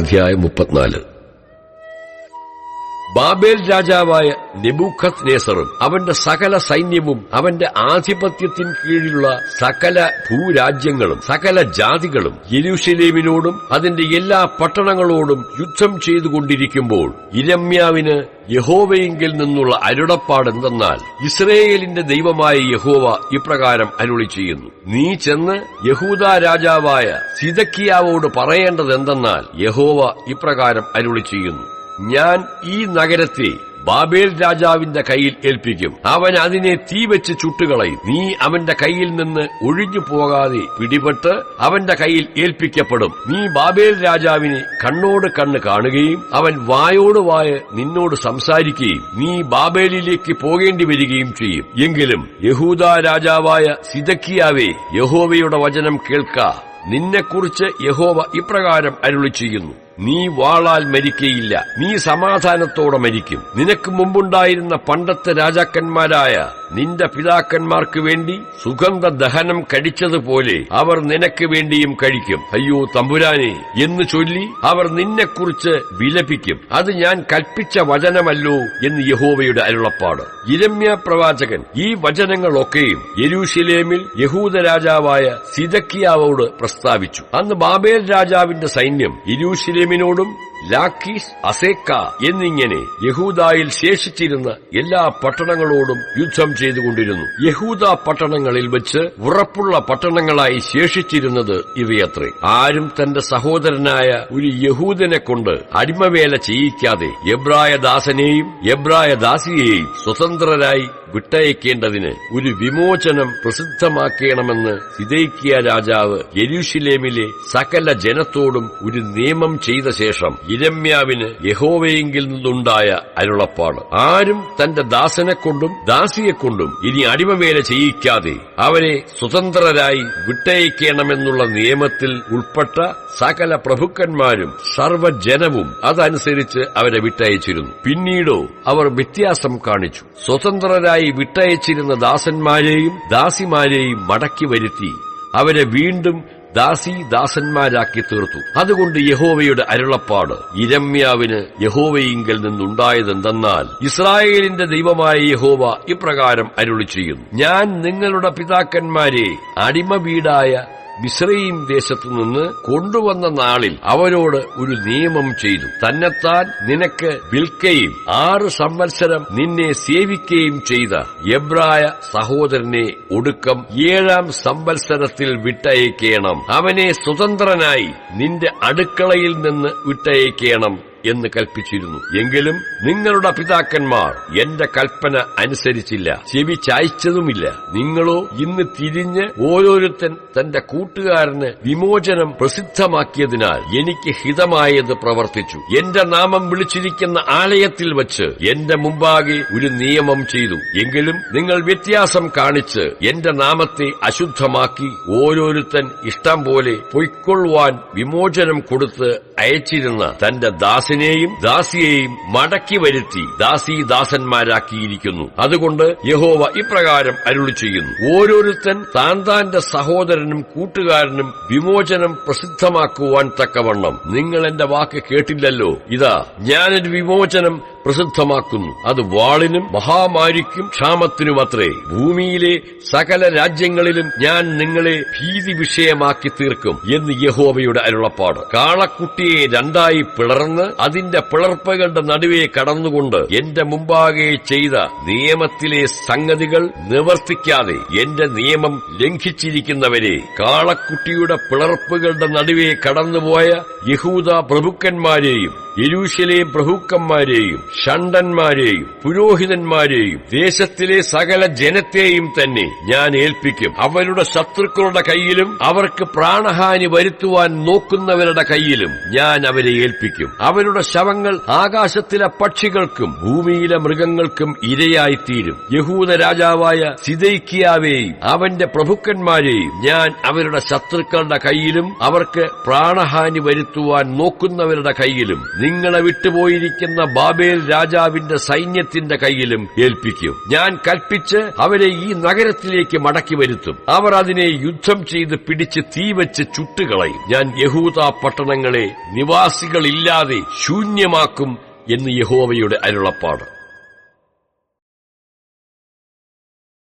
അധ്യായം മുപ്പത്തിനാല്. ബാബേൽ രാജാവായ നെബുഖത് നേസറും അവന്റെ സകല സൈന്യവും അവന്റെ ആധിപത്യത്തിൻ കീഴിലുള്ള സകല ഭൂരാജ്യങ്ങളും സകല ജാതികളും യരുഷലേമിനോടും അതിന്റെ എല്ലാ പട്ടണങ്ങളോടും യുദ്ധം ചെയ്തുകൊണ്ടിരിക്കുമ്പോൾ ഇരമ്യാവിന് യഹോവയെങ്കിൽ നിന്നുള്ള അരുളപ്പാടെന്തെന്നാൽ ഇസ്രയേലിന്റെ ദൈവമായ യഹോവ ഇപ്രകാരം അരുളി ചെയ്യുന്നു. നീ ചെന്ന് യഹൂദ രാജാവായ സിദക്കിയാവോട് പറയേണ്ടതെന്തെന്നാൽ യഹോവ ഇപ്രകാരം അരുളി ചെയ്യുന്നു. ഞാൻ ഈ നഗരത്തെ ബാബേൽ രാജാവിന്റെ കയ്യിൽ ഏൽപ്പിക്കും. അവൻ അതിനെ തീ വെച്ച് ചുട്ടുകളയും. നീ അവന്റെ കയ്യിൽ നിന്ന് ഒഴിഞ്ഞു പോകാതെ പിടിപെട്ട് അവന്റെ കയ്യിൽ ഏൽപ്പിക്കപ്പെടും. നീ ബാബേൽ രാജാവിനെ കണ്ണോട് കണ്ണ് കാണുകയും അവൻ വായോട് വായ നിന്നോട് സംസാരിക്കുകയും നീ ബാബേലിലേക്ക് പോകേണ്ടി വരികയും ചെയ്യും. എങ്കിലും യഹൂദ രാജാവായ സിദക്കിയാവേ യഹോവയുടെ വചനം കേൾക്ക. നിന്നെക്കുറിച്ച് യഹോവ ഇപ്രകാരം അരുളി ചെയ്യുന്നു നീ വാളാൽ മരിക്കയില്ല. നീ സമാധാനത്തോടെ മരിക്കും. നിനക്ക് മുമ്പുണ്ടായിരുന്ന പണ്ടത്തെ രാജാക്കന്മാരായ നിന്റെ പിതാക്കന്മാർക്ക് വേണ്ടി സുഗന്ധ ദഹനം കഴിച്ചതുപോലെ അവർ നിനക്ക് വേണ്ടിയും കഴിക്കും. അയ്യോ തമ്പുരാനെ എന്ന് ചൊല്ലി അവർ നിന്നെക്കുറിച്ച് വിലപിക്കും. അത് ഞാൻ കൽപ്പിച്ച വചനമല്ലോ എന്ന് യഹോവയുടെ അരുളപ്പാട്. ഇരമ്യ പ്രവാചകൻ ഈ വചനങ്ങളൊക്കെയും യരൂഷലേമിൽ യഹൂദ രാജാവായ സിദക്കിയാവോട് പ്രസ്താവിച്ചു. അന്ന് ബാബേൽ രാജാവിന്റെ സൈന്യം യെരൂശലേമിനോടും ലാക്കീസ് അസേക്ക എന്നിങ്ങനെ യഹൂദായിൽ ശേഷിച്ചിരുന്ന എല്ലാ പട്ടണങ്ങളോടും യുദ്ധം ചെയ്തുകൊണ്ടിരുന്നു. യഹൂദ പട്ടണങ്ങളിൽ വെച്ച് ഉറപ്പുള്ള പട്ടണങ്ങളായി ശേഷിച്ചിരുന്നത് ഇവയത്രേ. ആരും തന്റെ സഹോദരനായ ഒരു യഹൂദനെ കൊണ്ട് അടിമവേല ചെയ്യിക്കാതെ എബ്രായ ദാസനെയും എബ്രായ ദാസിയെയും സ്വതന്ത്രരായി വിട്ടയക്കേണ്ടതിന് ഒരു വിമോചനം പ്രസിദ്ധമാക്കണമെന്ന് സിദൈക്കിയ രാജാവ് യെരൂശിലേമിലെ സകല ജനത്തോടും ഒരു നിയമം ചെയ്ത ശേഷം ഇരമ്യാവിന് യഹോവയെങ്കിൽ നിന്നുണ്ടായ അരുളപ്പാട്. ആരും തന്റെ ദാസനെക്കൊണ്ടും കൊണ്ടും ദാസിയെ ഇനി അടിമവേല ചെയ്യിക്കാതെ അവരെ സ്വതന്ത്രരായി വിട്ടയക്കണമെന്നുള്ള നിയമത്തിൽ ഉൾപ്പെട്ട സകല പ്രഭുക്കന്മാരും സർവജനവും അതനുസരിച്ച് അവരെ വിട്ടയച്ചിരുന്നു. പിന്നീടോ അവർ വ്യത്യാസം കാണിച്ചു. സ്വതന്ത്രരായി വിട്ടയച്ചിരുന്ന ദാസന്മാരെയും ദാസിമാരെയും മടക്കി വരുത്തി അവരെ വീണ്ടും ദാസി ദാസന്മാരാക്കി തീർത്തു. അതുകൊണ്ട് യഹോവയുടെ അരുളപ്പാട് ഇരമ്യാവിന് യഹോവയിങ്കൽ നിന്നുണ്ടായതെന്തെന്നാൽ ഇസ്രായേലിന്റെ ദൈവമായ യഹോവ ഇപ്രകാരം അരുളി ചെയ്യുന്നു ഞാൻ നിങ്ങളുടെ പിതാക്കന്മാരെ അടിമ വീടായ മിശ്രയും ദേശത്തു നിന്ന് കൊണ്ടുവന്ന നാളിൽ അവരോട് ഒരു നിയമം ചെയ്തു. തന്നെത്താൻ നിനക്ക് വിൽക്കുകയും ആറ് സംവത്സരം നിന്നെ സേവിക്കുകയും ചെയ്ത എബ്രായ സഹോദരനെ ഒടുക്കം ഏഴാം സംവത്സരത്തിൽ വിട്ടയക്കേണം. അവനെ സ്വതന്ത്രനായി നിന്റെ അടുക്കളയിൽ നിന്ന് വിട്ടയക്കേണം. എന്ന് കൽപ്പിച്ചിരുന്നു. എങ്കിലും നിങ്ങളുടെ പിതാക്കന്മാർ എന്റെ കൽപ്പന അനുസരിച്ചില്ല. ചെവി ചായ്ച്ചതുമില്ല. നിങ്ങളോ ഇന്ന് തിരിഞ്ഞ് ഓരോരുത്തൻ തന്റെ കൂട്ടുകാരന് വിമോചനം പ്രസിദ്ധമാക്കിയതിനാൽ എനിക്ക് ഹിതമായത് പ്രവർത്തിച്ചു. എന്റെ നാമം വിളിച്ചിരിക്കുന്ന ആലയത്തിൽ വച്ച് എന്റെ മുമ്പാകെ ഒരു നിയമം ചെയ്തു. എങ്കിലും നിങ്ങൾ വ്യത്യാസം കാണിച്ച് എന്റെ നാമത്തെ അശുദ്ധമാക്കി ഓരോരുത്തൻ ഇഷ്ടം പോലെ പൊയ്ക്കൊള്ളുവാൻ വിമോചനം കൊടുത്ത് അയച്ചിരുന്ന തന്റെ ദാസിനെയും ദാസിയെയും മടക്കി വരുത്തി ദാസി ദാസന്മാരാക്കിയിരിക്കുന്നു അതുകൊണ്ട് യഹോവ ഇപ്രകാരം അരുളി ചെയ്യുന്നു. ഓരോരുത്തൻ താൻ താന്റെ സഹോദരനും കൂട്ടുകാരനും വിമോചനം പ്രസിദ്ധമാക്കുവാൻ തക്കവണ്ണം. നിങ്ങൾ എന്റെ വാക്ക് കേട്ടില്ലല്ലോ. ഇതാ ഞാനൊരു വിമോചനം പ്രസിദ്ധമാക്കുന്നു. അത് വാളിനും മഹാമാരിക്കും ക്ഷാമത്തിനുമത്രേ ഭൂമിയിലെ സകല രാജ്യങ്ങളിലും ഞാൻ നിങ്ങളെ ഭീതി വിഷയമാക്കി തീർക്കും എന്ന് യഹോവയുടെ അരുളപ്പാട്. കാളക്കുട്ടിയെ രണ്ടായി പിളർന്ന് അതിന്റെ പിളർപ്പുകളുടെ നടുവെ കടന്നുകൊണ്ട് എന്റെ മുമ്പാകെ ചെയ്ത നിയമത്തിലെ സംഗതികൾ നിവർത്തിക്കാതെ എന്റെ നിയമം ലംഘിച്ചിരിക്കുന്നവരെ കാളക്കുട്ടിയുടെ പിളർപ്പുകളുടെ നടുവെ കടന്നുപോയ യഹൂദ പ്രഭുക്കന്മാരെയും യെരൂശലേം പ്രഭുക്കന്മാരെയും ഷണ്ടന്മാരെയും പുരോഹിതന്മാരെയും ദേശത്തിലെ സകല ജനത്തെയും തന്നെ ഞാൻ ഏൽപ്പിക്കും. അവരുടെ ശത്രുക്കളുടെ കയ്യിലും അവർക്ക് പ്രാണഹാനി വരുത്തുവാൻ നോക്കുന്നവരുടെ കയ്യിലും ഞാൻ അവരെ ഏൽപ്പിക്കും. അവരുടെ ശവങ്ങൾ ആകാശത്തിലെ പക്ഷികൾക്കും ഭൂമിയിലെ മൃഗങ്ങൾക്കും ഇരയായിത്തീരും. യഹൂദ രാജാവായ സിദൈക്കിയാവേയും അവന്റെ പ്രഭുക്കന്മാരെയും ഞാൻ അവരുടെ ശത്രുക്കളുടെ കയ്യിലും അവർക്ക് പ്രാണഹാനി വരുത്തുവാൻ നോക്കുന്നവരുടെ കയ്യിലും നിങ്ങളെ വിട്ടുപോയിരിക്കുന്ന ബാബേൽ രാജാവിന്റെ സൈന്യത്തിന്റെ കയ്യിലും ഏൽപ്പിക്കും. ഞാൻ കൽപ്പിച്ച് അവരെ ഈ നഗരത്തിലേക്ക് മടക്കി വരുത്തും. അവർ അതിനെ യുദ്ധം ചെയ്ത് പിടിച്ച് തീവച്ച് ചുട്ടുകളയും. ഞാൻ യഹൂദ പട്ടണങ്ങളെ നിവാസികളില്ലാതെ ശൂന്യമാക്കും എന്ന് യഹോവയുടെ അരുളപ്പാട്.